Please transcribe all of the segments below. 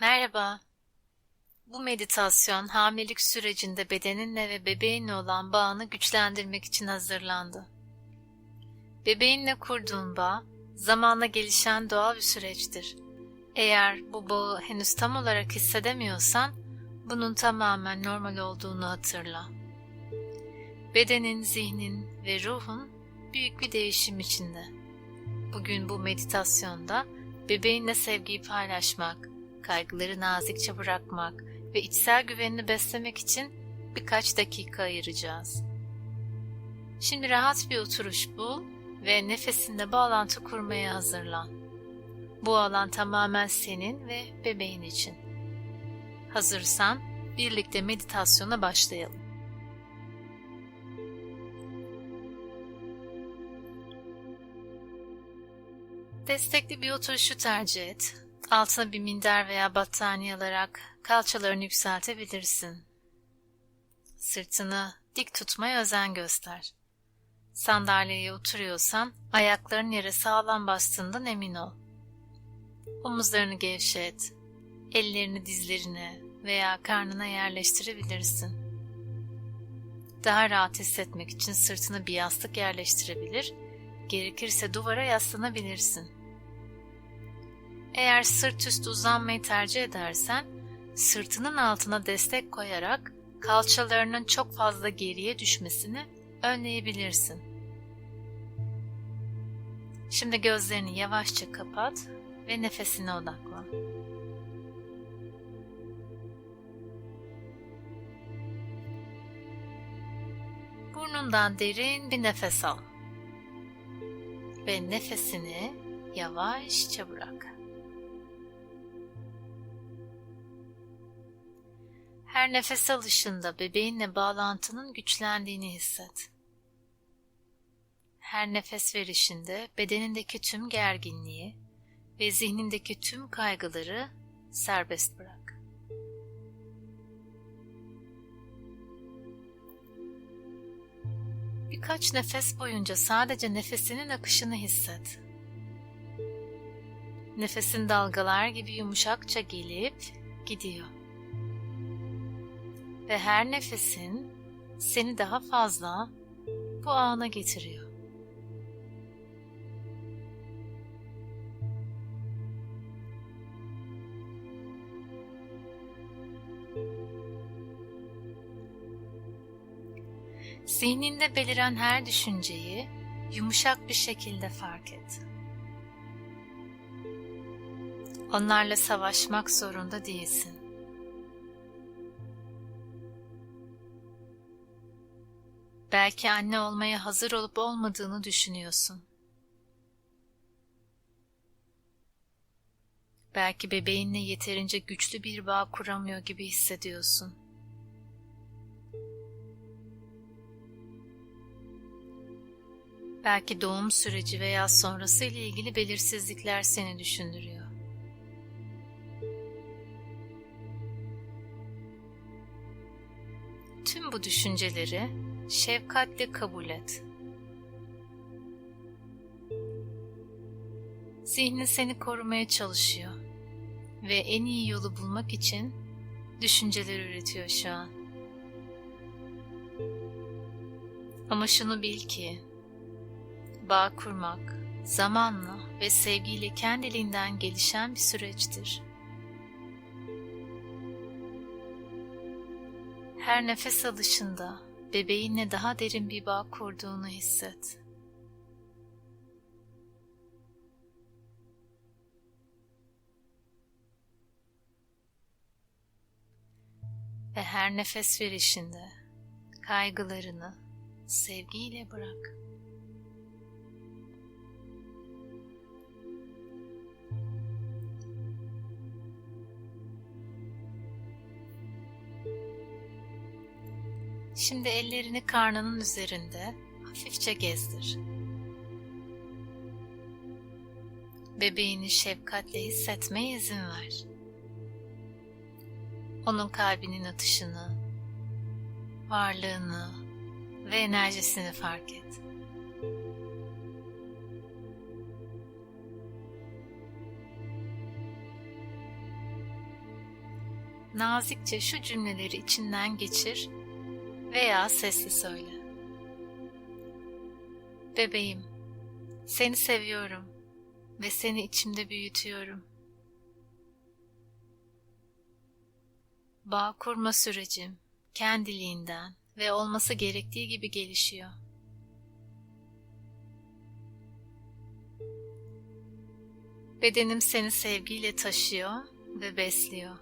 Merhaba. Bu meditasyon hamilelik sürecinde bedeninle ve bebeğinle olan bağını güçlendirmek için hazırlandı. Bebeğinle kurduğun bağ, zamanla gelişen doğal bir süreçtir. Eğer bu bağı henüz tam olarak hissedemiyorsan, bunun tamamen normal olduğunu hatırla. Bedenin, zihnin ve ruhun büyük bir değişim içinde. Bugün bu meditasyonda bebeğinle sevgiyi paylaşmak, kaygıları nazikçe bırakmak ve içsel güvenini beslemek için birkaç dakika ayıracağız. Şimdi rahat bir oturuş bul ve nefesinde bağlantı kurmaya hazırlan. Bu alan tamamen senin ve bebeğin için. Hazırsan birlikte meditasyona başlayalım. Destekli bir oturuşu tercih et. Altına bir minder veya battaniye alarak kalçalarını yükseltebilirsin. Sırtını dik tutmaya özen göster. Sandalyeye oturuyorsan ayakların yere sağlam bastığından emin ol. Omuzlarını gevşet. Ellerini dizlerine veya karnına yerleştirebilirsin. Daha rahat hissetmek için sırtını bir yastık yerleştirebilir, gerekirse duvara yaslanabilirsin. Eğer sırt üstü uzanmayı tercih edersen, sırtının altına destek koyarak kalçalarının çok fazla geriye düşmesini önleyebilirsin. Şimdi gözlerini yavaşça kapat ve nefesine odaklan. Burnundan derin bir nefes al ve nefesini yavaşça bırak. Her nefes alışında bebeğinle bağlantının güçlendiğini hisset. Her nefes verişinde bedenindeki tüm gerginliği ve zihnindeki tüm kaygıları serbest bırak. Birkaç nefes boyunca sadece nefesinin akışını hisset. Nefesin dalgalar gibi yumuşakça gelip gidiyor ve her nefesin seni daha fazla bu ana getiriyor. Zihninde beliren her düşünceyi yumuşak bir şekilde fark et. Onlarla savaşmak zorunda değilsin. Belki anne olmaya hazır olup olmadığını düşünüyorsun. Belki bebeğinle yeterince güçlü bir bağ kuramıyor gibi hissediyorsun. Belki doğum süreci veya sonrası ile ilgili belirsizlikler seni düşündürüyor. Tüm bu düşünceleri şefkatle kabul et. Zihnin seni korumaya çalışıyor ve en iyi yolu bulmak için düşünceler üretiyor şu an. Ama şunu bil ki bağ kurmak zamanla ve sevgiyle kendiliğinden gelişen bir süreçtir. Her nefes alışında bebeğinle daha derin bir bağ kurduğunu hisset. Ve her nefes verişinde kaygılarını sevgiyle bırak. Şimdi ellerini karnının üzerinde hafifçe gezdir. Bebeğini şefkatle hissetmeye izin ver. Onun kalbinin atışını, varlığını ve enerjisini fark et. nazikçe şu cümleleri içinden geçir veya sesli söyle. Bebeğim, seni seviyorum ve seni içimde büyütüyorum. Bağ kurma sürecim kendiliğinden ve olması gerektiği gibi gelişiyor. Bedenim seni sevgiyle taşıyor ve besliyor.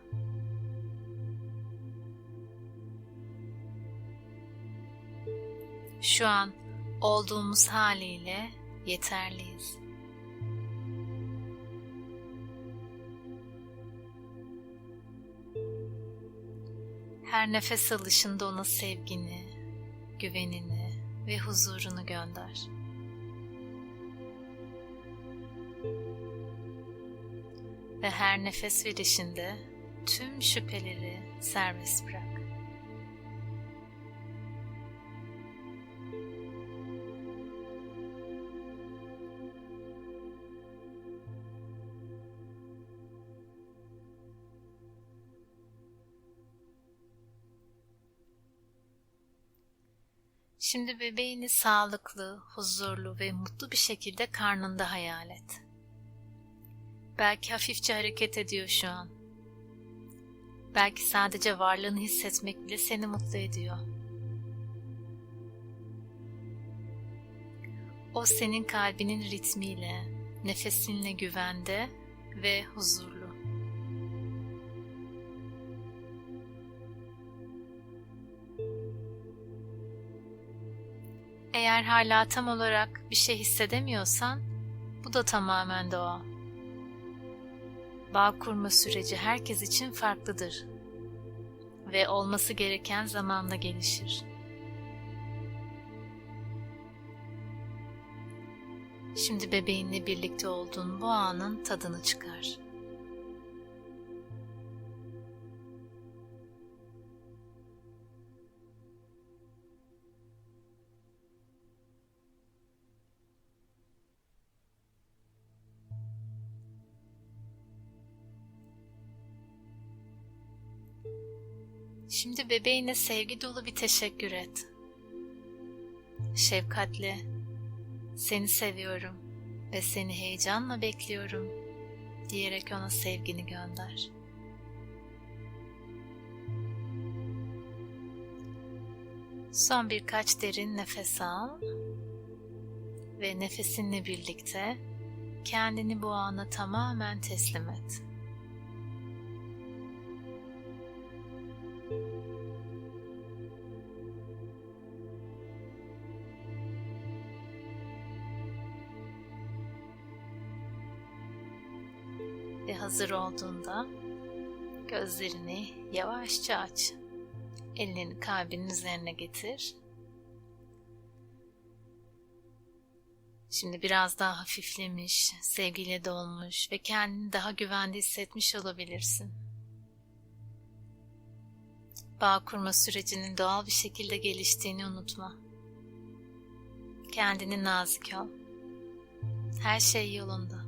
Şu an olduğumuz haliyle yeterliyiz. Her nefes alışında ona sevgini, güvenini ve huzurunu gönder. Ve her nefes verişinde tüm şüpheleri serbest bırak. Şimdi bebeğini sağlıklı, huzurlu ve mutlu bir şekilde karnında hayal et. Belki hafifçe hareket ediyor şu an. Belki sadece varlığını hissetmek bile seni mutlu ediyor. O senin kalbinin ritmiyle, nefesinle güvende ve huzurlu. Eğer hala tam olarak bir şey hissedemiyorsan, bu da tamamen doğal. Bağ kurma süreci herkes için farklıdır ve olması gereken zamanla gelişir. Şimdi bebeğinle birlikte olduğun bu anın tadını çıkar. Şimdi bebeğine sevgi dolu bir teşekkür et. Şefkatle, seni seviyorum ve seni heyecanla bekliyorum diyerek ona sevgini gönder. Son birkaç derin nefes al ve nefesinle birlikte kendini bu ana tamamen teslim et. Hazır olduğunda gözlerini yavaşça aç. Ellerini kalbinin üzerine getir. Şimdi biraz daha hafiflemiş, sevgiyle dolmuş ve kendini daha güvende hissetmiş olabilirsin. Bağ kurma sürecinin doğal bir şekilde geliştiğini unutma. Kendini nazik ol. Her şey yolunda.